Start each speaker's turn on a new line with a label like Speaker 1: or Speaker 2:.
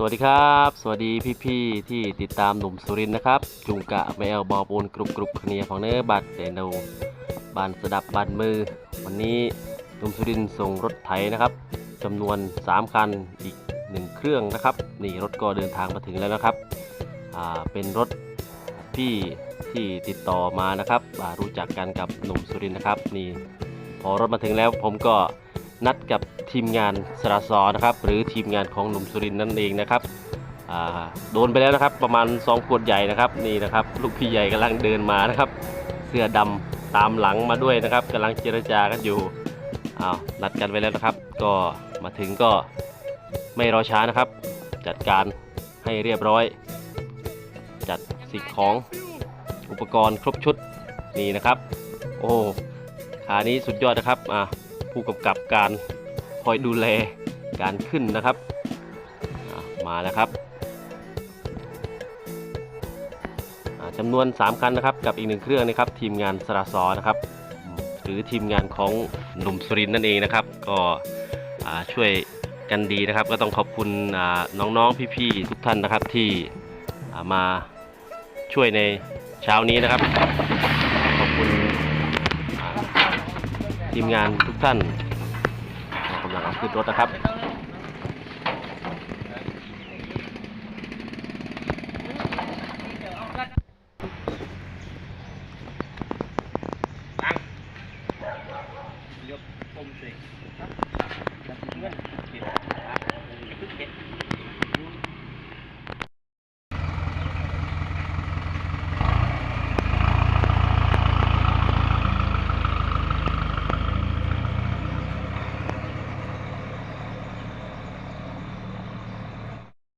Speaker 1: สวัสดีครับ สวัสดีพี่ๆที่ติดตามหนุ่มสุรินนะครับ จุงกะแมวบอปูนกรุบกรุบเนียของเนื้อบัตรเดนโดบานสดับบานมือ วันนี้หนุ่มสุรินส่งรถไถนะครับจำนวน 3 คันอีก 1 เครื่องนะครับ นี่รถก็เดินทางมาถึงแล้วนะครับอ่าเป็นรถพี่ที่ติดต่อมานะครับรู้จักกันกับหนุ่มสุรินนะครับนี่พอรถมาถึงแล้วผมก็ นัดกับทีมงานสระซอนะครับ หรือทีมงานของหนุ่มสุรินนั่นเองนะครับโดนไปแล้วนะครับ ประมาณ 2 ขวดใหญ่นะครับนี่นะครับ ลูกพี่ใหญ่กำลังเดินมานะครับ เสื้อดำตามหลังมาด้วยนะครับกำลังเจรจากันอยู่อ้าวนัดกันไว้แล้วนะครับ ก็มาถึงก็ไม่รอช้านะครับ จัดการให้เรียบร้อย จัดสิ่งของอุปกรณ์ครบชุดนี่นะครับ โอ้ขานี้สุดยอดนะครับอ่า ผู้กำกับการคอยดูแลการขึ้นนะครับ มาแล้วครับจำนวน 3 คันนะครับกับอีกหนึ่งเครื่องนะครับทีมงานสระซอนะครับ หรือทีมงานของหนุ่มสุรินนั่นเองนะครับ ก็ช่วยกันดีนะครับ ก็ต้องขอบคุณน้องๆพี่ๆทุกท่านนะครับที่มาช่วยในเช้านี้นะครับ ทีมงานทุกท่านกำลังขึ้นรถนะครับยกผมสิ